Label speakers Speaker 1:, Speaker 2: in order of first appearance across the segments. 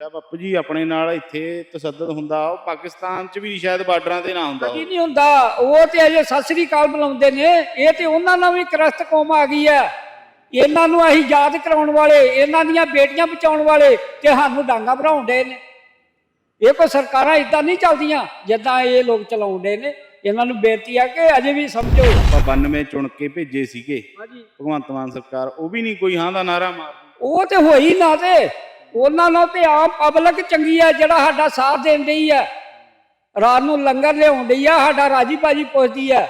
Speaker 1: ਤਾਂ ਬਾਪੂ ਜੀ ਆਪਣੇ ਨਾਲ ਇੱਥੇ ਤਸੱਦਦ ਹੁੰਦਾ ਉਹ ਪਾਕਿਸਤਾਨ 'ਚ ਵੀ ਸ਼ਾਇਦ ਬਾਰਡਰਾਂ ਤੇ ਨਾ ਹੁੰਦਾ
Speaker 2: ਕੀ ਨਹੀਂ ਹੁੰਦਾ ਉਹ ਤੇ ਅਜੇ ਸਤਿ ਸ੍ਰੀ ਅਕਾਲ ਬੁਲਾਉਂਦੇ ਨੇ ਇਹ ਤੇ ਉਹਨਾਂ ਨਾਲ ਵੀ ਕਰਸਤ ਕੌਮ ਆ ਗਈ ਹੈ। ਇਹਨਾਂ ਨੂੰ ਅਸੀਂ ਯਾਦ ਕਰਾਉਣ ਵਾਲੇ ਇਹਨਾਂ ਦੀਆਂ ਬੇਟੀਆਂ ਬਚਾਉਣ ਵਾਲੇ ਤੇ ਸਾਨੂੰ ਡਾਂਗਾ ਭਰਾਉਂਦੇ ਨੇ। ਇਹ ਕੋਈ ਸਰਕਾਰਾਂ ਇਦਾਂ ਨਹੀਂ ਚੱਲਦੀਆਂ ਜਿੱਦਾਂ ਇਹ ਲੋਕ ਚਲਾਉਂਦੇ ਨੇ। ਇਹਨਾਂ ਨੂੰ ਬੇਨਤੀ ਆ ਕਿ ਅਜੇ ਵੀ ਸਮਝੋ।
Speaker 1: ਆਪਾਂ 92 ਚੁਣ ਕੇ ਭੇਜੇ ਸੀਗੇ। ਭਗਵੰਤ ਮਾਨ ਸਰਕਾਰ ਉਹ ਵੀ ਨਹੀਂ ਕੋਈ ਹਾਂ ਦਾ ਨਾਰਾ ਮਾਰਦੀ।
Speaker 2: ਉਹ ਤੇ ਹੋਈ ਨਾ ਤੇ। ਉਹਨਾਂ ਨਾਲ ਤੇ ਆਮ ਪਬਲਿਕ ਚੰਗੀ ਆ ਜਿਹੜਾ ਸਾਡਾ ਸਾਥ ਦੇਣ ਆ। ਰਾਤ ਨੂੰ ਲੰਗਰ ਲਿਆਉਣ ਡਈ ਆ ਸਾਡਾ ਰਾਜੀ ਬਾਜੀ ਪੁੱਛਦੀ ਆ।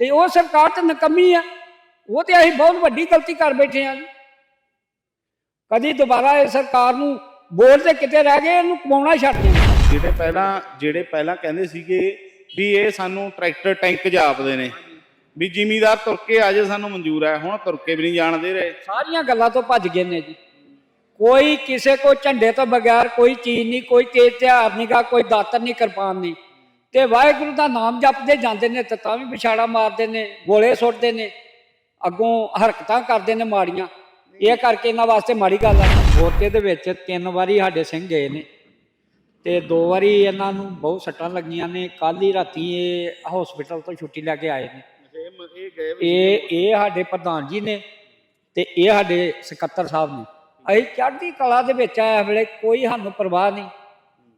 Speaker 2: ਤੇ ਉਹ ਸਰਕਾਰ ਤੇ ਨਕਮੀ ਆ। ਉਹ ਤੇ ਅਸੀਂ ਬਹੁਤ ਵੱਡੀ ਗਲਤੀ ਕਰ ਬੈਠੇ ਆ ਕਦੀ ਦੁਬਾਰਾ ਇਹ ਸਰਕਾਰ ਨੂੰ ਬੋਲ ਤੇ ਕਿਤੇ ਰਹਿ ਗਏ ਇਹਨੂੰ ਕਮਾਉਣਾ ਛੱਡ ਦੇਣਾ
Speaker 1: ਜਿਹੜੇ ਪਹਿਲਾਂ ਜਿਹੜੇ ਪਹਿਲਾਂ ਕਹਿੰਦੇ ਸੀਗੇ ਵੀ ਇਹ ਸਾਨੂੰ ਟਰੈਕਟਰ ਟੈਂਕ ਜਾਪਦੇ ਨੇ ਵੀ ਜ਼ਿਮੀਦਾਰ ਤੁਰ ਕੇ ਆ ਜੇ ਸਾਨੂੰ ਮਨਜ਼ੂਰ ਹੈ। ਹੁਣ ਤੁਰ ਕੇ ਵੀ ਨਹੀਂ ਜਾਣ ਦੇ ਰਹੇ।
Speaker 2: ਸਾਰੀਆਂ ਗੱਲਾਂ ਤੋਂ ਭੱਜ ਗਏ ਨੇ ਜੀ। ਕੋਈ ਕਿਸੇ ਕੋ ਝੰਡੇ ਤੋਂ ਬਗੈਰ ਕੋਈ ਚੀਜ਼ ਨਹੀਂ ਕੋਈ ਤੇਜ਼ ਤਿਉਹਾਰ ਨਹੀਂਗਾ ਕੋਈ ਦਾਤਰ ਨਹੀਂ ਕਿਰਪਾਨ ਨਹੀਂ। ਤੇ ਵਾਹਿਗੁਰੂ ਦਾ ਨਾਮ ਜਪਦੇ ਜਾਂਦੇ ਨੇ ਤੇ ਤਾਂ ਵੀ ਵਿਛਾੜਾ ਮਾਰਦੇ ਨੇ ਗੋਲੇ ਸੁੱਟਦੇ ਨੇ ਅੱਗੋਂ ਹਰਕਤਾਂ ਕਰਦੇ ਨੇ ਮਾੜੀਆਂ। ਇਹ ਕਰਕੇ ਇਹਨਾਂ ਵਾਸਤੇ ਮਾੜੀ ਗੱਲ ਆ। ਮੋਰਚੇ ਦੇ ਵਿੱਚ ਤਿੰਨ ਵਾਰੀ ਸਾਡੇ ਸਿੰਘ ਗਏ ਨੇ ਤੇ ਦੋ ਵਾਰੀ ਇਹਨਾਂ ਨੂੰ ਬਹੁਤ ਸੱਟਾਂ ਲੱਗੀਆਂ ਨੇ। ਕੱਲ ਹੀ ਰਾਤੀ ਇਹ ਹਸਪੀਟਲ ਤੋਂ ਛੁੱਟੀ ਲੈ ਕੇ ਆਏ ਨੇ।
Speaker 1: ਇਹ
Speaker 2: ਇਹ ਸਾਡੇ ਪ੍ਰਧਾਨ ਜੀ ਨੇ ਤੇ ਇਹ ਸਾਡੇ ਸਕੱਤਰ ਸਾਹਿਬ ਨੇ। ਅਸੀਂ ਚੜ੍ਹਦੀ ਕਲਾ ਦੇ ਵਿੱਚ ਆ ਇਸ ਵੇਲੇ ਕੋਈ ਸਾਨੂੰ ਪਰਵਾਹ ਨਹੀਂ।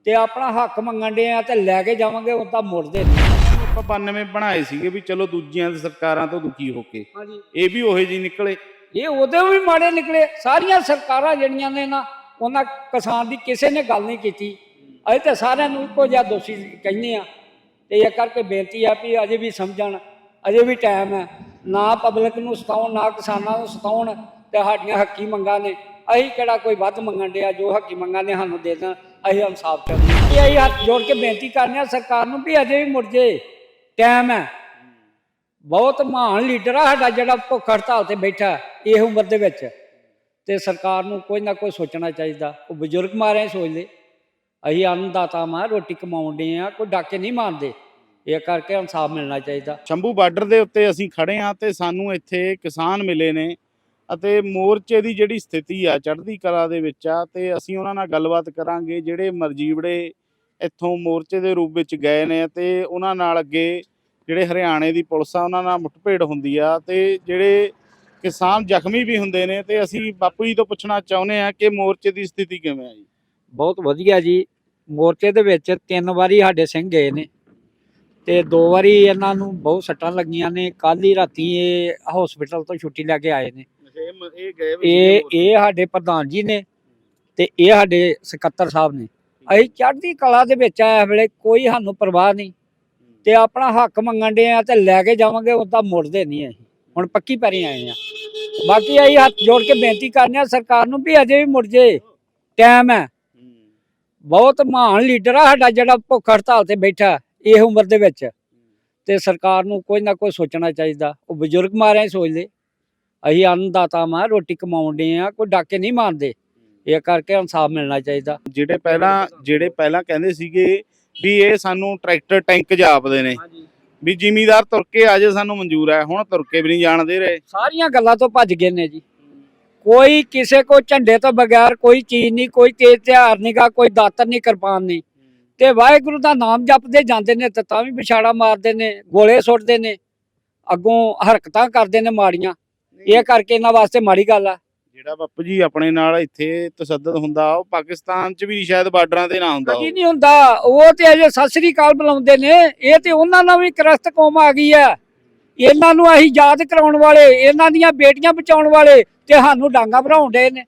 Speaker 2: ਤੇ ਆਪਣਾ ਹੱਕ ਮੰਗਣ ਦੇ ਆ ਤੇ ਲੈ ਕੇ ਜਾਵਾਂਗੇ ਉਹ ਤਾਂ ਮੁੜਦੇ ਨਹੀਂ
Speaker 1: ਆਪਾਂ 92 ਬਣਾਏ ਸੀਗੇ ਵੀ ਚਲੋ ਦੂਜੀਆਂ ਦੀ ਸਰਕਾਰਾਂ ਤੋਂ ਦੁਖੀ ਹੋ ਕੇ। ਇਹ ਵੀ ਉਹੇ ਜੀ ਨਿਕਲੇ।
Speaker 2: ਇਹ ਉਹਦੇ ਵੀ ਮਾੜੇ ਨਿਕਲੇ। ਸਾਰੀਆਂ ਸਰਕਾਰਾਂ ਜਿਹੜੀਆਂ ਨੇ ਨਾ ਉਹਨਾਂ ਕਿਸਾਨ ਦੀ ਕਿਸੇ ਨੇ ਗੱਲ ਨਹੀਂ ਕੀਤੀ। ਅਸੀਂ ਤੇ ਸਾਰਿਆਂ ਨੂੰ ਇੱਕੋ ਜਿਹਾ ਦੋਸ਼ੀ ਕਹਿੰਦੇ ਆ। ਤੇ ਇਹ ਕਰਕੇ ਬੇਨਤੀ ਆ ਵੀ ਅਜੇ ਵੀ ਸਮਝਣ ਅਜੇ ਵੀ ਟਾਈਮ ਹੈ। ਨਾ ਪਬਲਿਕ ਨੂੰ ਸਤਾਉਣ ਨਾ ਕਿਸਾਨਾਂ ਨੂੰ ਸਤਾਉਣ ਤੇ ਸਾਡੀਆਂ ਹੱਕੀ ਮੰਗਾਂ ਨੇ। ਅਸੀਂ ਕਿਹੜਾ ਕੋਈ ਵੱਧ ਮੰਗਣ ਡਿਆ, ਜੋ ਹੱਕੀ ਮੰਗਾਂ ਨੇ ਸਾਨੂੰ ਦੇ ਦੇਣ ਅਸੀਂ ਇਨਸਾਫ ਚਾਹੁੰਦੇ ਹਾਂ। ਇਹ ਹੱਥ ਜੋੜ ਕੇ ਬੇਨਤੀ ਕਰਨੇ ਆ ਸਰਕਾਰ ਨੂੰ ਵੀ ਅਜੇ ਵੀ ਮੁੜ ਜੇ ਟਾਈਮ ਹੈ। ਬਹੁਤ ਮਹਾਨ ਲੀਡਰ ਆ ਸਾਡਾ ਜਿਹੜਾ ਭੁੱਖ ਹੜਤਾਲ ਤੇ ਬੈਠਾ ਇਹ ਉਮਰ ਦੇ ਵਿੱਚ। ਤੇ ਸਰਕਾਰ ਨੂੰ ਕੋਈ ਨਾ ਕੋਈ ਸੋਚਣਾ ਚਾਹੀਦਾ। ਉਹ ਬਜ਼ੁਰਗ ਮਾਰੇ ਸੋਚਦੇ ਅਸੀਂ ਅੰਨਦਾਤਾ ਮਾਂ, ਰੋਟੀ ਕਮਾਉਂਦੇ ਆ, ਕੋਈ ਡਾਕੇ ਨਹੀਂ ਮਾਰਦੇ। ਇਹ ਕਰਕੇ ਇਨਸਾਫ ਮਿਲਣਾ ਚਾਹੀਦਾ।
Speaker 1: ਸ਼ੰਭੂ ਬਾਰਡਰ ਦੇ ਉੱਤੇ ਅਸੀਂ ਖੜੇ ਹਾਂ ਤੇ ਸਾਨੂੰ ਇੱਥੇ ਕਿਸਾਨ ਮਿਲੇ ਨੇ। ਅਤੇ ਮੋਰਚੇ ਦੀ ਜਿਹੜੀ ਸਥਿਤੀ ਆ, ਚੜ੍ਹਦੀ ਕਲਾ ਦੇ ਵਿੱਚ ਆ, ਤੇ ਅਸੀਂ ਉਹਨਾਂ ਨਾਲ ਗੱਲਬਾਤ ਕਰਾਂਗੇ, ਜਿਹੜੇ ਮਰਜੀਵੜੇ ਇੱਥੋਂ ਮੋਰਚੇ ਦੇ ਰੂਪ ਵਿੱਚ ਗਏ ਨੇ ਤੇ ਉਹਨਾਂ ਨਾਲ ਅੱਗੇ ਜਿਹੜੇ ਹਰਿਆਣੇ ਦੀ ਪੁਲਿਸ ਆ, ਉਹਨਾਂ ਨਾਲ ਮੁੱਠਭੇੜ ਹੁੰਦੀ ਆ ਤੇ ਜਿਹੜੇ ਕਿਸਾਨ ਜ਼ਖਮੀ ਵੀ ਹੁੰਦੇ ਨੇ ਤੇ ਅਸੀਂ ਬਾਪੂ ਜੀ ਤੋਂ ਪੁੱਛਣਾ ਚਾਹੁੰਦੇ ਆ ਕਿ ਮੋਰਚੇ ਦੀ ਸਥਿਤੀ ਕਿਵੇਂ ਆ ਜੀ?
Speaker 2: ਬਹੁਤ ਵਧੀਆ ਜੀ। ਮੋਰਚੇ ਦੇ ਵਿੱਚ ਤਿੰਨ ਵਾਰੀ ਸਾਡੇ ਸਿੰਘ ਗਏ ਨੇ ਤੇ ਦੋ ਵਾਰੀ ਇਹਨਾਂ ਨੂੰ ਬਹੁਤ ਸੱਟਾਂ ਲੱਗੀਆਂ ਨੇ। ਕੱਲ ਹੀ ਰਾਤੀ ਇਹ ਹਸਪੀਟਲ ਤੋਂ ਛੁੱਟੀ ਲੈ ਕੇ ਆਏ ਨੇ।
Speaker 1: ਇਹ ਗਏ
Speaker 2: ਇਹ ਇਹ ਸਾਡੇ ਪ੍ਰਧਾਨ ਜੀ ਨੇ ਤੇ ਇਹ ਸਾਡੇ ਸਕੱਤਰ ਸਾਹਿਬ ਨੇ। ਅਸੀਂ ਚੜ੍ਹਦੀ ਕਲਾ ਦੇ ਵਿੱਚ ਆ ਇਸ ਵੇਲੇ ਕੋਈ ਸਾਨੂੰ ਪਰਵਾਹ ਨਹੀਂ। ਤੇ ਆਪਣਾ ਹੱਕ ਮੰਗਣ ਦੇ ਆ ਤੇ ਲੈ ਕੇ ਜਾਵਾਂਗੇ ਉਹ ਤਾਂ ਮੁੜਦੇ ਨਹੀਂ ਅਸੀਂ। ਹੁਣ ਪੱਕੀ ਪੈਰੀ ਆਏ ਆ। ਬਾਕੀ ਅਸੀਂ ਹੱਥ ਜੋੜ ਕੇ ਬੇਨਤੀ ਕਰਨੇ ਆ ਸਰਕਾਰ ਨੂੰ ਵੀ ਅਜੇ ਵੀ ਮੁੜ ਜੇ ਟਾਈਮ ਹੈ। ਬਹੁਤ ਮਹਾਨ ਲੀਡਰ ਆ ਸਾਡਾ ਜਿਹੜਾ ਭੁੱਖ ਹੜਤਾਲ ਤੇ ਬੈਠਾ ਇਹ ਉਮਰ ਦੇ ਵਿੱਚ। ਤੇ ਸਰਕਾਰ ਨੂੰ ਕੋਈ ਨਾ ਕੋਈ ਸੋਚਣਾ ਚਾਹੀਦਾ। ਉਹ ਬਜ਼ੁਰਗ ਮਾਰੇ ਸੋਚ ਲੈ। ਅਸੀਂ ਅੰਨਦਾਤਾ ਮਾਂ ਰੋਟੀ ਕਮਾਉਂਦੇ ਆ ਕੋਈ ਡਾਕੇ ਨਹੀਂ ਮਾਰਦੇ। ਇਹ ਕਰਕੇ ਇਨਸਾਫ ਮਿਲਣਾ ਚਾਹੀਦਾ।
Speaker 1: ਜਿਹੜੇ ਪਹਿਲਾਂ ਜਿਹੜੇ ਪਹਿਲਾਂ ਕਹਿੰਦੇ ਸੀਗੇ ਵੀ ਇਹ ਸਾਨੂੰ ਟਰੈਕਟਰ ਟੈਂਕ ਜਾਪਦੇ ਨੇ। ਵੀ ਜ਼ਿਮੀਦਾਰ ਤੁਰ ਕੇ ਆ ਜੇ ਸਾਨੂੰ ਮਨਜ਼ੂਰ ਹੈ। ਹੁਣ ਤੁਰ ਕੇ ਵੀ ਨਹੀਂ ਜਾਣ ਦੇ ਰਹੇ।
Speaker 2: ਸਾਰੀਆਂ ਗੱਲਾਂ ਤੋਂ ਭੱਜ ਗਏ ਨੇ ਜੀ। ਕੋਈ ਕਿਸੇ ਕੋ ਝੰਡੇ ਤੋਂ ਬਗੈਰ ਕੋਈ ਚੀਜ਼ ਨਹੀਂ ਕੋਈ ਤੇਜ਼ ਤਿਉਹਾਰ ਨਹੀਂਗਾ ਕੋਈ ਦਾਤਰ ਨਹੀਂ ਕਿਰਪਾਨ ਨਹੀਂ। ਤੇ ਵਾਹਿਗੁਰੂ ਦਾ ਨਾਮ ਜਪਦੇ ਜਾਂਦੇ ਨੇ ਤੇ ਤਾਂ ਵੀ ਵਿਛਾੜਾ ਮਾਰਦੇ ਨੇ ਗੋਲੇ ਸੁੱਟਦੇ ਨੇ। ਅੱਗੋਂ ਹਰਕਤਾਂ ਕਰਦੇ ਨੇ ਮਾੜੀਆਂ। ਇਹ ਕਰਕੇ ਇਹਨਾਂ ਵਾਸਤੇ ਮਾੜੀ ਗੱਲ ਆ।
Speaker 1: ਜਿਹੜਾ ਬਾਪੂ ਜੀ ਆਪਣੇ ਨਾਲ ਇੱਥੇ ਤਸੱਦਦ ਹੁੰਦਾ ਉਹ ਪਾਕਿਸਤਾਨ 'ਚ ਵੀ ਸ਼ਾਇਦ ਬਾਰਡਰਾਂ ਤੇ ਨਾ ਹੁੰਦਾ
Speaker 2: ਕਦੀ ਨਹੀਂ ਹੁੰਦਾ ਉਹ ਤੇ ਅਜੇ ਸਤਿ ਸ੍ਰੀ ਅਕਾਲ ਬੁਲਾਉਂਦੇ ਨੇ ਇਹ ਤੇ ਉਹਨਾਂ ਨਾਲ ਵੀ ਕਰਸਤ ਕੌਮ ਆ ਗਈ ਆ। ਇਹਨਾਂ ਨੂੰ ਅਸੀਂ ਯਾਦ ਕਰਾਉਣ ਵਾਲੇ ਇਹਨਾਂ ਦੀਆਂ ਬੇਟੀਆਂ ਬਚਾਉਣ ਵਾਲੇ ਤੇ ਸਾਨੂੰ ਡਾਂਗਾ ਭਰਾਉਂਦੇ ਨੇ।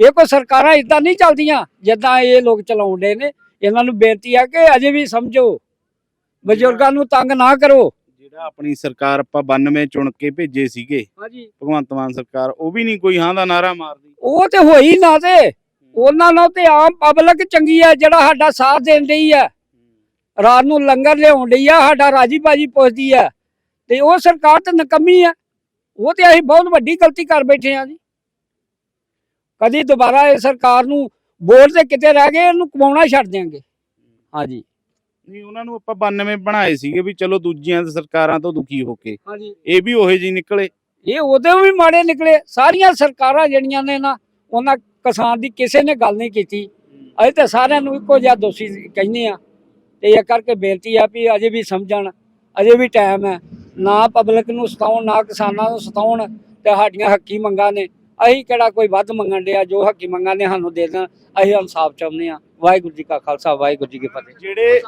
Speaker 2: ਇਹ ਕੋਈ ਸਰਕਾਰਾਂ ਇਦਾਂ ਨਹੀਂ ਚੱਲਦੀਆਂ ਜਿੱਦਾਂ ਇਹ ਲੋਕ ਚਲਾਉਂਦੇ ਨੇ। ਇਹਨਾਂ ਨੂੰ ਬੇਨਤੀ ਆ ਕਿ ਅਜੇ ਵੀ ਸਮਝੋ ਬਜ਼ੁਰਗਾਂ ਨੂੰ ਤੰਗ ਨਾ ਕਰੋ।
Speaker 1: ਜਿਹੜਾ ਆਪਣੀ ਸਰਕਾਰ ਆਪਾਂ 92 ਚੁਣ ਕੇ ਭੇਜੇ ਸੀਗੇ
Speaker 2: ਹਾਂਜੀ।
Speaker 1: ਭਗਵੰਤ ਮਾਨ ਸਰਕਾਰ ਉਹ ਵੀ ਨਹੀਂ ਕੋਈ ਹਾਂ ਦਾ ਨਾਰਾ ਮਾਰਦੀ।
Speaker 2: ਉਹ ਤੇ ਹੋਈ ਨਾ ਤੇ। ਉਹਨਾਂ ਨਾਲ ਤੇ ਆਮ ਪਬਲਿਕ ਚੰਗੀ ਆ ਜਿਹੜਾ ਸਾਡਾ ਸਾਥ ਦੇਣ ਡਈ ਆ। ਰਾਤ ਨੂੰ ਲੰਗਰ ਲਿਆਉਣ ਡਈ ਆ ਸਾਡਾ ਰਾਜੀ ਬਾਜੀ ਪੁੱਛਦੀ ਆ। ਤੇ ਉਹ ਸਰਕਾਰ ਤੇ ਨਕਮੀ ਆ। ਉਹ ਤੇ ਅਸੀਂ ਬਹੁਤ ਵੱਡੀ ਗਲਤੀ ਕਰ ਬੈਠੇ ਆ ਜੀ। ਕਦੀ ਦੁਬਾਰਾ ਇਹ ਸਰਕਾਰ ਨੂੰ ਬੋਲ ਤੇ ਕਿਤੇ ਰਹਿ ਗਏ ਇਹਨੂੰ ਕਮਾਉਣਾ ਛੱਡ ਦਿਆਂਗੇ। ਹਾਂਜੀ।
Speaker 1: ਨਹੀਂ ਉਹਨਾਂ ਨੂੰ ਆਪਾਂ 92 ਬਣਾਏ ਸੀਗੇ ਵੀ ਚਲੋ ਦੂਜੀਆਂ ਸਰਕਾਰਾਂ ਤੋਂ ਦੁਖੀ ਹੋ ਕੇ।
Speaker 2: ਹਾਂਜੀ।
Speaker 1: ਇਹ ਵੀ ਉਹੇ ਜੀ ਨਿਕਲੇ।
Speaker 2: ਇਹ ਉਹਦੇ ਵੀ ਮਾੜੇ ਨਿਕਲੇ। ਸਾਰੀਆਂ ਸਰਕਾਰਾਂ ਜਿਹੜੀਆਂ ਨੇ ਨਾ ਉਹਨਾਂ ਕਿਸਾਨ ਦੀ ਕਿਸੇ ਨੇ ਗੱਲ ਨਹੀਂ ਕੀਤੀ। ਅਸੀਂ ਤਾਂ ਸਾਰਿਆਂ ਨੂੰ ਇੱਕੋ ਜਿਹਾ ਦੋਸ਼ੀ ਕਹਿੰਦੇ ਆ ਤੇ ਇਹ ਕਰਕੇ ਬੇਨਤੀ ਆ ਵੀ ਅਜੇ ਵੀ ਸਮਝਣ ਅਜੇ ਵੀ ਟਾਈਮ ਹੈ। ਨਾ ਪਬਲਿਕ ਨੂੰ ਸਤਾਉਣ ਨਾ ਕਿਸਾਨਾਂ ਨੂੰ ਸਤਾਉਣ ਤੇ ਸਾਡੀਆਂ ਹੱਕੀ ਮੰਗਾਂ ਨੇ। ਅਸੀਂ ਕਿਹੜਾ ਕੋਈ ਵੱਧ ਮੰਗਣ ਡਿਆ ਜੋ ਹੱਕੀ ਮੰਗਾਂ ਨੇ ਸਾਨੂੰ ਦੇ ਦੇਣ। ਅਸੀਂ ਇਨਸਾਫ ਚਾਹੁੰਦੇ ਆ ਵਾਹਿਗੁਰੂ ਜੀ ਕਾ ਖਾਲਸਾ ਵਾਹਿਗੁਰੂ ਜੀ ਕੀ ਫਤਿਹ।
Speaker 1: ਜਿਹੜੇ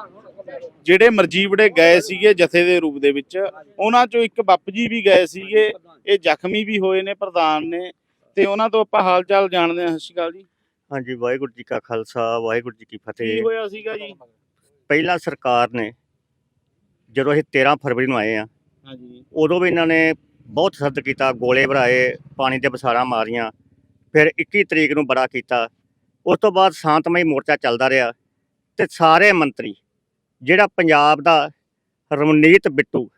Speaker 1: ਜਿਹੜੇ ਮਰਜੀਵੜੇ ਗਏ ਸੀਗੇ ਜਥੇ ਦੇ ਰੂਪ ਦੇ ਵਿੱਚ ਉਹਨਾਂ ਚੋਂ ਇੱਕ ਬਾਪੂ ਜੀ ਵੀ ਗਏ ਸੀਗੇ ਇਹ ਜ਼ਖਮੀ ਵੀ ਹੋਏ ਨੇ ਪ੍ਰਧਾਨ ਨੇ ਤੇ ਉਹਨਾਂ ਤੋਂ ਆਪਾਂ ਹਾਲ ਚਾਲ ਜਾਣਦੇ ਹਾਂ। ਸਤਿ ਸ਼੍ਰੀ ਅਕਾਲ ਜੀ।
Speaker 3: ਹਾਂਜੀ ਵਾਹਿਗੁਰੂ ਜੀ ਕਾ ਖਾਲਸਾ ਵਾਹਿਗੁਰੂ ਜੀ ਕੀ
Speaker 1: ਕੀ
Speaker 3: ਫਤਿਹ
Speaker 1: ਹੋਇਆ ਸੀਗਾ ਜੀ?
Speaker 3: ਪਹਿਲਾਂ ਸਰਕਾਰ ਨੇ ਜਦੋਂ ਅਸੀਂ 13 ਫਰਵਰੀ ਨੂੰ ਆਏ ਆ
Speaker 1: ਹਾਂਜੀ।
Speaker 3: ਉਦੋਂ ਵੀ ਇਹਨਾਂ ਨੇ ਬਹੁਤ ਸਖਤ ਕੀਤਾ ਗੋਲੇ ਭਰਾਏ ਪਾਣੀ ਦੇ ਬਸਾਰਾਂ ਮਾਰੀਆਂ ਫਿਰ 21 ਤਰੀਕ ਨੂੰ ਬੜਾ ਕੀਤਾ। ਉਸ ਤੋਂ ਬਾਅਦ ਸ਼ਾਂਤਮਈ ਮੋਰਚਾ ਚੱਲਦਾ ਰਿਹਾ ਤੇ ਸਾਰੇ ਮੰਤਰੀ ਜਿਹੜਾ ਪੰਜਾਬ ਦਾ ਰਮਨੀਤ ਬਿੱਟੂ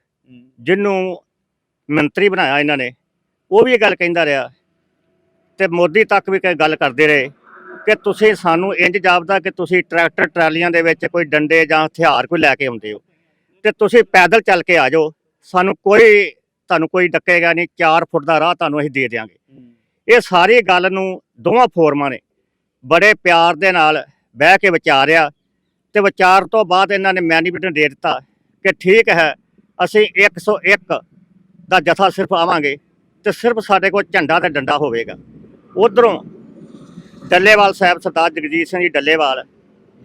Speaker 3: ਜਿਹਨੂੰ ਮੰਤਰੀ ਬਣਾਇਆ ਇਹਨਾਂ ਨੇ ਉਹ ਵੀ ਇਹ ਗੱਲ ਕਹਿੰਦਾ ਰਿਹਾ ਤੇ ਮੋਦੀ ਤੱਕ ਵੀ ਕੋਈ ਗੱਲ ਕਰਦੇ ਰਹੇ ਕਿ ਤੁਸੀਂ ਸਾਨੂੰ ਇੰਜ ਜਾਪਦਾ ਕਿ ਤੁਸੀਂ ਟਰੈਕਟਰ ਟਰਾਲੀਆਂ ਦੇ ਵਿੱਚ ਕੋਈ ਡੰਡੇ ਜਾਂ ਹਥਿਆਰ ਕੋਈ ਲੈ ਕੇ ਆਉਂਦੇ ਹੋ ਤੇ ਤੁਸੀਂ ਪੈਦਲ ਚੱਲ ਕੇ ਆ ਜਾਓ ਸਾਨੂੰ ਕੋਈ ਤੁਹਾਨੂੰ ਕੋਈ ਡੱਕੇਗਾ ਨਹੀਂ 4 ਫੁੱਟ ਦਾ ਰਾਹ ਤੁਹਾਨੂੰ ਅਸੀਂ ਦੇ ਦੇਵਾਂਗੇ ਇਹ ਸਾਰੀ ਗੱਲ ਨੂੰ ਦੋਵਾਂ ਫੋਰਮਾਂ ਨੇ ਬੜੇ ਪਿਆਰ ਦੇ ਨਾਲ ਬਹਿ ਕੇ ਵਿਚਾਰਿਆ ਤੇ ਵਿਚਾਰ ਤੋਂ ਬਾਅਦ ਇਹਨਾਂ ਨੇ ਮੈਨੀਫੈਸਟੋ ਦੇ ਦਿੱਤਾ ਕਿ ਠੀਕ ਹੈ, ਅਸੀਂ 101 ਦਾ ਜਥਾ ਸਿਰਫ ਆਵਾਂਗੇ ਤੇ ਸਿਰਫ ਸਾਡੇ ਕੋਲ ਝੰਡਾ ਤੇ ਡੰਡਾ ਹੋਵੇਗਾ। ਉਧਰੋਂ ਡੱਲੇਵਾਲ ਸਾਹਿਬ ਸਰਦਾਰ ਜਗਜੀਤ ਸਿੰਘ ਜੀ ਡੱਲੇਵਾਲ,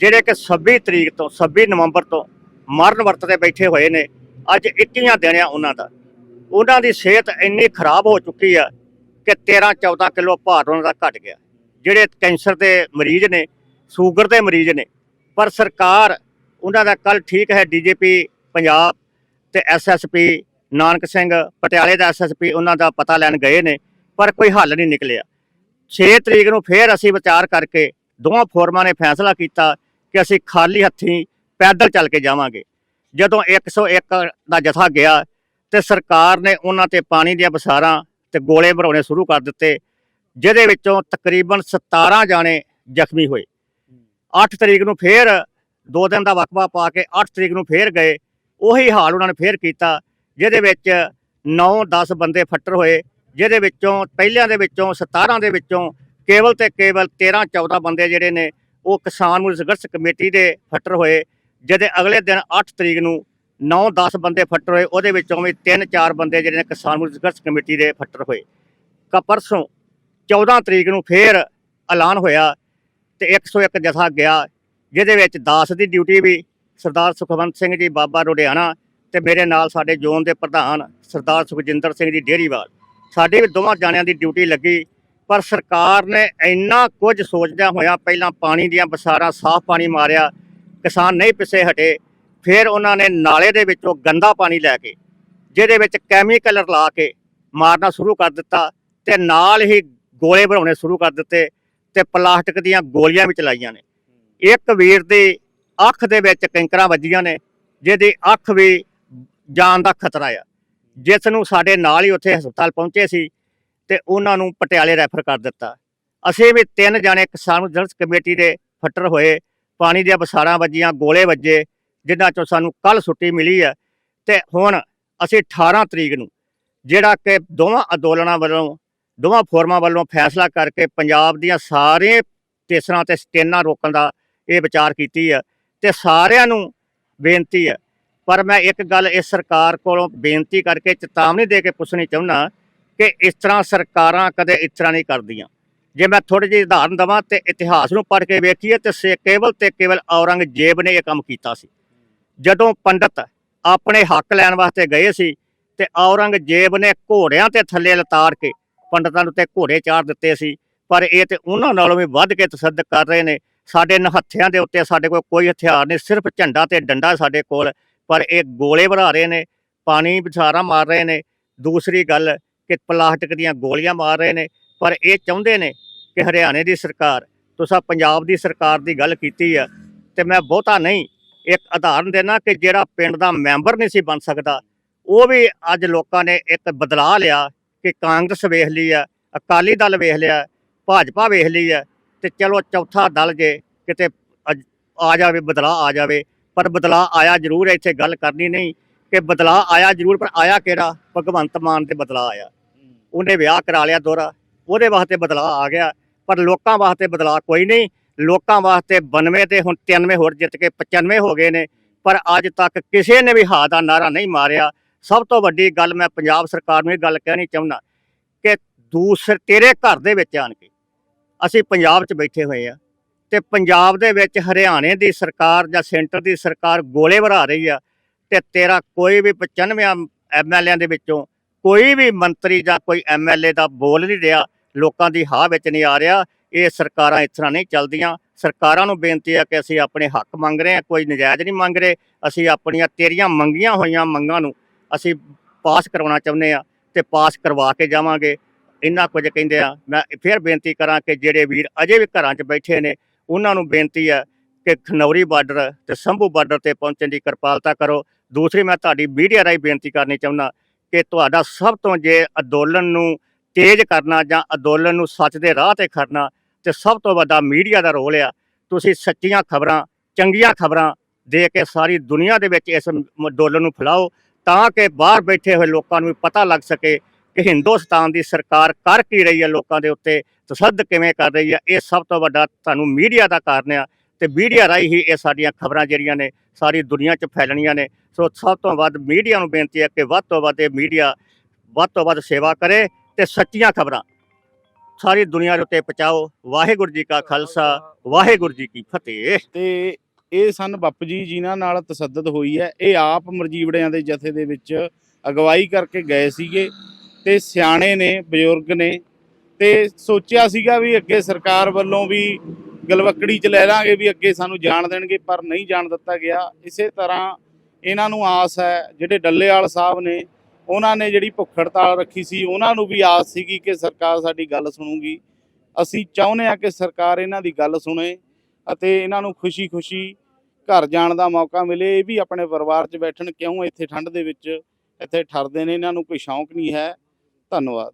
Speaker 3: ਜਿਹੜੇ ਕਿ 26 ਤਰੀਕ ਤੋਂ 26 ਨਵੰਬਰ ਤੋਂ ਮਰਨ ਵਰਤ ਤੇ ਬੈਠੇ ਹੋਏ ਨੇ, ਅੱਜ 21 ਦਿਨ ਆ ਉਹਨਾਂ ਦਾ। ਉਹਨਾਂ ਦੀ ਸਿਹਤ ਇੰਨੀ ਖਰਾਬ ਹੋ ਚੁੱਕੀ ਆ ਕਿ 13 14 ਕਿਲੋ ਭਾਰ ਉਹਨਾਂ ਦਾ ਘਟ ਗਿਆ। ਜਿਹੜੇ ਕੈਂਸਰ ਦੇ ਮਰੀਜ਼ ਨੇ, ਸ਼ੂਗਰ ਦੇ ਮਰੀਜ਼ ਨੇ ਪਰ ਸਰਕਾਰ, ਉਹਨਾਂ ਦਾ ਕੱਲ ਠੀਕ ਹੈ ਡੀਜੀਪੀ ਪੰਜਾਬ ਤੇ ਐਸਐਸਪੀ ਨਾਨਕ ਸਿੰਘ, ਪਟਿਆਲੇ ਦਾ ਐਸਐਸਪੀ ਉਹਨਾਂ ਦਾ ਪਤਾ ਲੈਣ ਗਏ ਨੇ, ਪਰ ਕੋਈ ਹੱਲ ਨਹੀਂ ਨਿਕਲਿਆ। 6 ਤਰੀਕ ਨੂੰ ਫੇਰ ਅਸੀਂ ਵਿਚਾਰ ਕਰਕੇ ਦੋਵਾਂ ਫੋਰਮਾਂ ਨੇ ਫੈਸਲਾ ਕੀਤਾ ਕਿ ਅਸੀਂ ਖਾਲੀ ਹੱਥੀਂ ਪੈਦਲ ਚੱਲ ਕੇ ਜਾਵਾਂਗੇ। ਜਦੋਂ 101 ਦਾ ਜਥਾ ਗਿਆ ਤੇ ਸਰਕਾਰ ਨੇ ਉਹਨਾਂ ਤੇ ਪਾਣੀ ਦੀਆਂ ਬਸਾਰਾਂ ਤੇ ਗੋਲੇ ਭਰਾਉਣੇ ਸ਼ੁਰੂ ਕਰ ਦਿੱਤੇ, ਜਿਹਦੇ ਵਿੱਚੋਂ ਤਕਰੀਬਨ 17 ਜਾਣੇ ਜ਼ਖਮੀ ਹੋਏ। 8 ਤਰੀਕ ਨੂੰ ਫੇਰ, ਦੋ ਦਿਨ ਦਾ ਵਕਫਾ ਪਾ ਕੇ 8 ਤਰੀਕ ਨੂੰ ਫੇਰ ਗਏ। ਉਹੀ ਹਾਲ ਉਹਨਾਂ ਨੇ ਫੇਰ ਕੀਤਾ, ਜਿਹਦੇ ਵਿੱਚ 9-10 ਬੰਦੇ ਫੱਟਰ ਹੋਏ, ਜਿਹਦੇ ਵਿੱਚੋਂ ਪਹਿਲਿਆਂ ਦੇ ਵਿੱਚੋਂ 17 ਦੇ ਵਿੱਚੋਂ ਕੇਵਲ ਤੇ ਕੇਵਲ 13-14 ਬੰਦੇ ਜਿਹੜੇ ਨੇ, ਉਹ ਕਿਸਾਨ ਮਜ਼ਦੂਰ ਸੰਘਰਸ਼ ਕਮੇਟੀ ਦੇ ਫੱਟਰ ਹੋਏ, ਜਿਹਦੇ ਅਗਲੇ ਦਿਨ 8 ਤਰੀਕ ਨੂੰ 9-10 ਬੰਦੇ ਫੱਟਰ ਹੋਏ, ਉਹਦੇ ਵਿੱਚੋਂ ਵੀ 3-4 ਬੰਦੇ ਜਿਹੜੇ ਨੇ ਕਿਸਾਨ ਮਜ਼ਦੂਰ ਸੰਘਰਸ਼ ਕਮੇਟੀ ਦੇ ਫੱਟਰ ਹੋਏ। ਕਾ, ਪਰਸੋਂ 14 ਤਰੀਕ ਨੂੰ ਫੇਰ ਐਲਾਨ ਹੋਇਆ ਤੇ 101 ਜਥਾ ਗਿਆ, ਜਿਹਦੇ ਵਿੱਚ ਦਾਸ ਦੀ ਡਿਊਟੀ ਵੀ ਸਰਦਾਰ ਸੁਖਵੰਤ ਸਿੰਘ ਜੀ ਬਾਬਾ ਰੋਡਿਆਣਾ ਤੇ ਮੇਰੇ ਨਾਲ ਸਾਡੇ ਜ਼ੋਨ ਦੇ ਪ੍ਰਧਾਨ ਸਰਦਾਰ ਸੁਖਜਿੰਦਰ ਸਿੰਘ ਜੀ ਡੇਰੀਵਾਲ। ਸਾਡੇ ਵੀ ਦੋਵਾਂ ਜਾਣਿਆਂ ਦੀ ਡਿਊਟੀ ਲੱਗੀ, ਪਰ ਸਰਕਾਰ ਨੇ ਇੰਨਾ ਕੁਝ ਸੋਚਦਿਆਂ ਹੋਇਆ ਪਹਿਲਾਂ ਪਾਣੀ ਦੀਆਂ ਬਸਾਰਾਂ ਸਾਫ਼ ਪਾਣੀ ਮਾਰਿਆ, ਕਿਸਾਨ ਨਹੀਂ ਪਿੱਛੇ ਹਟੇ, ਫਿਰ ਉਹਨਾਂ ਨੇ ਨਾਲੇ ਦੇ ਵਿੱਚੋਂ ਗੰਦਾ ਪਾਣੀ ਲੈ ਕੇ, ਜਿਹਦੇ ਵਿੱਚ ਕੈਮੀਕਲ ਰਲਾ ਕੇ ਮਾਰਨਾ ਸ਼ੁਰੂ ਕਰ ਦਿੱਤਾ ਤੇ ਨਾਲ ਹੀ ਗੋਲੇ ਬਣਾਉਣੇ ਸ਼ੁਰੂ ਕਰ ਦਿੱਤੇ। ਤੇ ਪਲਾਸਟਿਕ ਦੀਆਂ ਗੋਲੀਆਂ ਵੀ ਚਲਾਈਆਂ ਨੇ। ਇੱਕ ਵੀਰ ਦੀ ਅੱਖ ਦੇ ਵਿੱਚ ਕੈਂਕਰਾਂ ਵੱਜੀਆਂ ਨੇ, ਜਿਹਦੀ ਅੱਖ ਵੀ ਜਾਨ ਦਾ ਖਤਰਾ ਆ। ਜਿਸ ਨੂੰ ਸਾਡੇ ਨਾਲ ਹੀ ਉੱਥੇ ਹਸਪਤਾਲ ਪਹੁੰਚੇ ਸੀ ਤੇ ਉਹਨਾਂ ਨੂੰ ਪਟਿਆਲੇ ਰੈਫਰ ਕਰ ਦਿੱਤਾ। ਅਸੀਂ ਵੀ ਤਿੰਨ ਜਾਣੇ ਕਿਸਾਨ ਜਨਰਲ ਕਮੇਟੀ ਦੇ ਫੱਟਰ ਹੋਏ, ਪਾਣੀ ਦੀਆਂ ਬਸਾਰਾਂ ਵੱਜੀਆਂ, ਗੋਲੇ ਵੱਜੇ, ਜਿਨ੍ਹਾਂ ਚੋਂ ਸਾਨੂੰ ਕੱਲ ਛੁੱਟੀ ਮਿਲੀ ਹੈ ਤੇ ਹੁਣ ਅਸੀਂ 18 ਤਰੀਕ ਨੂੰ, ਜਿਹੜਾ ਕਿ ਦੋਵਾਂ ਅੰਦੋਲਨਾਂ ਵੱਲੋਂ ਦੋਵਾਂ ਫੋਰਮਾਂ ਵੱਲੋਂ ਫੈਸਲਾ ਕਰਕੇ ਪੰਜਾਬ ਦੀਆਂ ਸਾਰੇ ਸਟੇਸ਼ਨਾਂ ਤੇ ਸਟੇਨਾਂ ਰੋਕਣ ਦਾ ਇਹ ਵਿਚਾਰ ਕੀਤੀ ਹੈ ਤੇ ਸਾਰਿਆਂ ਨੂੰ ਬੇਨਤੀ ਹੈ। ਪਰ ਮੈਂ ਇੱਕ ਗੱਲ ਇਸ ਸਰਕਾਰ ਕੋਲੋਂ ਬੇਨਤੀ ਕਰਕੇ ਚੇਤਾਵਨੀ ਦੇ ਕੇ ਪੁੱਛਣੀ ਚਾਹੁੰਦਾ ਕਿ ਇਸ ਤਰ੍ਹਾਂ ਸਰਕਾਰਾਂ ਕਦੇ ਇਸ ਤਰ੍ਹਾਂ ਨਹੀਂ ਕਰਦੀਆਂ। ਜੇ ਮੈਂ ਥੋੜੀ ਜਿਹੀ ਉਦਾਹਰਨ ਦਵਾਂ ਤੇ ਇਤਿਹਾਸ ਨੂੰ ਪੜ੍ਹ ਕੇ ਵੇਖੀਏ ਤੇ ਸੇ ਕੇਵਲ ਤੇ ਕੇਵਲ ਔਰੰਗਜ਼ੇਬ ਨੇ ਇਹ ਕੰਮ ਕੀਤਾ ਸੀ। ਜਦੋਂ ਪੰਡਤ ਆਪਣੇ ਹੱਕ ਲੈਣ ਵਾਸਤੇ ਗਏ ਸੀ ਤੇ ਔਰੰਗਜ਼ੇਬ ਨੇ ਘੋੜਿਆਂ ਤੇ ਥੱਲੇ ਲਤਾੜ ਕੇ ਪੰਡਤਾਂ ਨੂੰ ਤੇ ਘੋੜੇ ਚਾੜ ਦਿੱਤੇ ਸੀ, ਪਰ ਇਹ ਤੇ ਉਹਨਾਂ ਨਾਲੋਂ ਵੀ ਵੱਧ ਕੇ ਤਸੱਦਕ ਕਰ ਰਹੇ ਨੇ। ਸਾਡੇ ਨਹੱਥਿਆਂ ਦੇ ਉੱਤੇ ਸਾਡੇ ਕੋਲ ਕੋਈ ਹਥਿਆਰ ਨਹੀਂ, ਸਿਰਫ ਝੰਡਾ ਤੇ ਡੰਡਾ ਸਾਡੇ ਕੋਲ, ਪਰ ਇਹ ਗੋਲੇ ਬਣਾ ਰਹੇ ਨੇ, ਪਾਣੀ ਵਿਚਾਰਾ ਮਾਰ ਰਹੇ ਨੇ। ਦੂਸਰੀ ਗੱਲ ਕਿ ਪਲਾਸਟਿਕ ਦੀਆਂ ਗੋਲੀਆਂ ਮਾਰ ਰਹੇ ਨੇ, ਪਰ ਇਹ ਚਾਹੁੰਦੇ ਨੇ ਕਿ ਹਰਿਆਣੇ ਦੀ ਸਰਕਾਰ, ਤੁਸੀਂ ਪੰਜਾਬ ਦੀ ਸਰਕਾਰ ਦੀ ਗੱਲ ਕੀਤੀ ਆ, ਤੇ ਮੈਂ ਬਹੁਤਾ ਨਹੀਂ, ਇੱਕ ਉਦਾਹਰਨ ਦੇਣਾ ਕਿ ਜਿਹੜਾ ਪਿੰਡ ਦਾ ਮੈਂਬਰ ਨਹੀਂ ਸੀ ਬਣ ਸਕਦਾ, ਉਹ ਵੀ ਅੱਜ ਲੋਕਾਂ ਨੇ ਇੱਕ ਬਦਲਾਅ ਲਿਆ ਕਿ ਕਾਂਗਰਸ ਵੇਖ ਲਈ ਆ ਅਕਾਲੀ ਦਲ ਵੇਖ ਲਿਆ ਭਾਜਪਾ ਵੇਖ ਲਈ ਆ ਤੇ ਚਲੋ ਚੌਥਾ ਦਲ ਜੇ ਕਿਤੇ ਅੱਜ ਆ ਜਾਵੇ ਬਦਲਾਅ ਆ ਜਾਵੇ ਪਰ ਬਦਲਾਅ ਆਇਆ ਜ਼ਰੂਰ ਹੈ, ਇੱਥੇ ਗੱਲ ਕਰਨੀ ਨਹੀਂ ਕਿ ਬਦਲਾਅ ਆਇਆ ਜ਼ਰੂਰ ਪਰ ਆਇਆ ਕਿਹੜਾ? ਭਗਵੰਤ ਮਾਨ ਤੇ ਬਦਲਾਅ ਆਇਆ। ਉਹਨੇ ਵਿਆਹ ਕਰਾ ਲਿਆ ਦੋਹਰਾ ਉਹਦੇ ਵਾਸਤੇ ਬਦਲਾਅ ਆ ਗਿਆ ਪਰ ਲੋਕਾਂ ਵਾਸਤੇ ਬਦਲਾਅ ਕੋਈ ਨਹੀਂ ਲੋਕਾਂ ਵਾਸਤੇ 92 ਤੇ ਹੁਣ 93 ਹੋਰ ਜਿੱਤ ਕੇ 95 ਹੋ ਗਏ ਨੇ ਪਰ ਅੱਜ ਤੱਕ ਕਿਸੇ ਨੇ ਵੀ ਹਾ ਦਾ ਨਾਰਾ ਨਹੀਂ ਮਾਰਿਆ ਸਭ ਤੋਂ ਵੱਡੀ ਗੱਲ ਮੈਂ ਪੰਜਾਬ ਸਰਕਾਰ ਨੂੰ ਇਹ ਗੱਲ ਕਹਿਣੀ ਚਾਹੁੰਦਾ ਕਿ ਦੂਸਰੇ ਤੇਰੇ ਘਰ ਦੇ ਵਿੱਚ ਆਣ ਕੇ ਅਸੀਂ ਪੰਜਾਬ 'ਚ ਬੈਠੇ ਹੋਏ ਆ ਤੇ ਪੰਜਾਬ ਦੇ ਵਿੱਚ ਹਰਿਆਣੇ ਦੀ ਸਰਕਾਰ ਜਾਂ ਸੈਂਟਰ ਦੀ ਸਰਕਾਰ ਗੋਲੇ ਵਰਾ ਰਹੀ ਆ ਤੇ ਤੇਰਾ ਕੋਈ ਵੀ 95 ਐਮਐਲਏਆਂ ਦੇ ਵਿੱਚੋਂ ਕੋਈ ਵੀ ਮੰਤਰੀ ਜਾਂ ਕੋਈ ਐਮਐਲਏ ਦਾ ਬੋਲ ਨਹੀਂ ਰਿਹਾ, ਲੋਕਾਂ ਦੀ ਹਾਂ ਵਿੱਚ ਨਹੀਂ ਆ ਰਿਹਾ, ਇਹ ਸਰਕਾਰਾਂ ਇਸ ਤਰ੍ਹਾਂ ਨਹੀਂ ਚੱਲਦੀਆਂ। ਸਰਕਾਰਾਂ ਨੂੰ ਬੇਨਤੀ ਹੈ ਕਿ ਅਸੀਂ ਆਪਣੇ ਹੱਕ ਮੰਗ ਰਹੇ ਹਾਂ ਕੋਈ ਨਜਾਇਜ਼ ਨਹੀਂ ਮੰਗ ਰਹੇ, ਅਸੀਂ ਆਪਣੀਆਂ ਤੇਰੀਆਂ ਮੰਗੀਆਂ ਹੋਈਆਂ ਮੰਗਾਂ ਨੂੰ ਅਸੀਂ ਪਾਸ ਕਰਵਾਉਣਾ ਚਾਹੁੰਦੇ ਆ ਤੇ ਪਾਸ ਕਰਵਾ ਕੇ ਜਾਵਾਂਗੇ। ਇੰਨਾ ਕੁਝ ਕਹਿੰਦੇ ਆ। ਮੈਂ ਫਿਰ ਬੇਨਤੀ ਕਰਾਂ ਕਿ ਜਿਹੜੇ ਵੀਰ ਅਜੇ ਵੀ ਘਰਾਂ 'ਚ ਬੈਠੇ ਨੇ, ਉਹਨਾਂ ਨੂੰ ਬੇਨਤੀ ਆ ਕਿ ਖਨੌਰੀ ਬਾਰਡਰ ਤੇ ਸੰਭੂ ਬਾਰਡਰ ਤੇ ਪਹੁੰਚਣ ਦੀ ਕਿਰਪਾਲਤਾ ਕਰੋ। ਦੂਸਰੀ, ਮੈਂ ਤੁਹਾਡੀ ਮੀਡੀਆ ਰਾਹੀਂ ਬੇਨਤੀ ਕਰਨੀ ਚਾਹੁੰਦਾ ਕਿ ਤੁਹਾਡਾ ਸਭ ਤੋਂ ਜੇ ਅੰਦੋਲਨ ਨੂੰ ਤੇਜ਼ ਕਰਨਾ ਜਾਂ ਅੰਦੋਲਨ ਨੂੰ ਸੱਚ ਦੇ ਰਾਹ ਤੇ ਖੜਨਾ, ਤੇ ਸਭ ਤੋਂ ਵੱਡਾ ਮੀਡੀਆ ਦਾ ਰੋਲ ਆ। ਤੁਸੀਂ ਸੱਚੀਆਂ ਖਬਰਾਂ, ਚੰਗੀਆਂ ਖਬਰਾਂ ਦੇ ਕੇ ਸਾਰੀ ਦੁਨੀਆ ਦੇ ਵਿੱਚ ਇਸ ਅੰਦੋਲਨ ਨੂੰ ਫੈਲਾਓ। ਤਾਂ ਕਿ ਬਾਹਰ ਬੈਠੇ ਹੋਏ ਲੋਕਾਂ ਨੂੰ ਪਤਾ ਲੱਗ ਸਕੇ ਕਿ ਹਿੰਦੁਸਤਾਨ ਦੀ ਸਰਕਾਰ ਕਰ ਕੀ ਰਹੀ ਹੈ ਲੋਕਾਂ ਦੇ ਉੱਤੇ, ਤਸੱਦ ਕਿਵੇਂ ਕਰ ਰਹੀ ਹੈ, ਇਹ ਸਭ ਤੋਂ ਵੱਡਾ ਤੁਹਾਨੂੰ ਮੀਡੀਆ ਦਾ ਕਾਰਨ ਆ। ਤੇ ਮੀਡੀਆ ਰਾਹੀਂ ਹੀ ਇਹ ਸਾਡੀਆਂ ਖਬਰਾਂ ਜਿਹੜੀਆਂ ਨੇ, ਸਾਰੀ ਦੁਨੀਆ 'ਚ ਫੈਲਣੀਆਂ ਨੇ। ਸੋ ਸਭ ਤੋਂ ਵੱਧ ਮੀਡੀਆ ਨੂੰ ਬੇਨਤੀ ਹੈ ਕਿ ਵੱਧ ਤੋਂ ਵੱਧ ਇਹ ਮੀਡੀਆ ਵੱਧ ਤੋਂ ਵੱਧ ਸੇਵਾ ਕਰੇ ਤੇ ਸੱਚੀਆਂ ਖਬਰਾਂ ਸਾਰੀ ਦੁਨੀਆ ਦੇ ਉੱਤੇ ਪਹੁੰਚਾਓ। ਵਾਹਿਗੁਰੂ ਜੀ ਕਾ ਖਾਲਸਾ, ਵਾਹਿਗੁਰੂ ਜੀ ਕੀ ਫਤਿਹ।
Speaker 1: ਤੇ ਇਹ ਸਨ ਬਾਪੂ ਜੀ ਜਿਨ੍ਹਾਂ ਨਾਲ ਤਸੱਦਦ ਹੋਈ ਹੈ। ਇਹ ਆਪ ਮਰਜੀਵੜਿਆਂ ਦੇ ਜਥੇ ਦੇ ਵਿੱਚ ਅਗਵਾਈ ਕਰਕੇ ਗਏ ਸੀਗੇ ਤੇ ਸਿਆਣੇ ਨੇ, ਬਜ਼ੁਰਗ ਨੇ ਤੇ ਸੋਚਿਆ ਸੀਗਾ ਵੀ ਅੱਗੇ ਸਰਕਾਰ ਵੱਲੋਂ ਵੀ ਗਲਵਕੜੀ ਚ ਲੈ ਲਾਂਗੇ, ਵੀ ਅੱਗੇ ਸਾਨੂੰ ਜਾਣ ਦੇਣਗੇ, ਪਰ ਨਹੀਂ ਜਾਣ ਦਿੱਤਾ ਗਿਆ। ਇਸੇ ਤਰ੍ਹਾਂ ਇਹਨਾਂ ਨੂੰ ਆਸ ਹੈ, ਜਿਹੜੇ ਡੱਲੇਵਾਲ ਸਾਹਿਬ ਨੇ, ਉਹਨਾਂ ਨੇ ਜਿਹੜੀ ਭੁੱਖ ਹੜਤਾਲ ਰੱਖੀ ਸੀ, ਉਹਨਾਂ ਨੂੰ ਵੀ ਆਸ ਸੀਗੀ ਕਿ ਸਰਕਾਰ ਸਾਡੀ ਗੱਲ ਸੁਣੂਗੀ। ਅਸੀਂ ਚਾਹੁੰਦੇ ਹਾਂ ਕਿ ਸਰਕਾਰ ਇਹਨਾਂ ਦੀ ਗੱਲ ਸੁਣੇ ਅਤੇ ਇਹਨਾਂ ਨੂੰ ਖੁਸ਼ੀ-ਖੁਸ਼ੀ ਘਰ ਜਾਣ ਦਾ ਮੌਕਾ ਮਿਲੇ, ਇਹ ਵੀ ਆਪਣੇ ਪਰਿਵਾਰ 'ਚ ਬੈਠਣ, ਕਿਉਂ ਇੱਥੇ ਠੰਡ ਦੇ ਵਿੱਚ ਇੱਥੇ ਠਰਦੇ ਨੇ, ਇਹਨਾਂ ਨੂੰ ਕੋਈ ਸ਼ੌਂਕ ਨਹੀਂ ਹੈ। ਧੰਨਵਾਦ।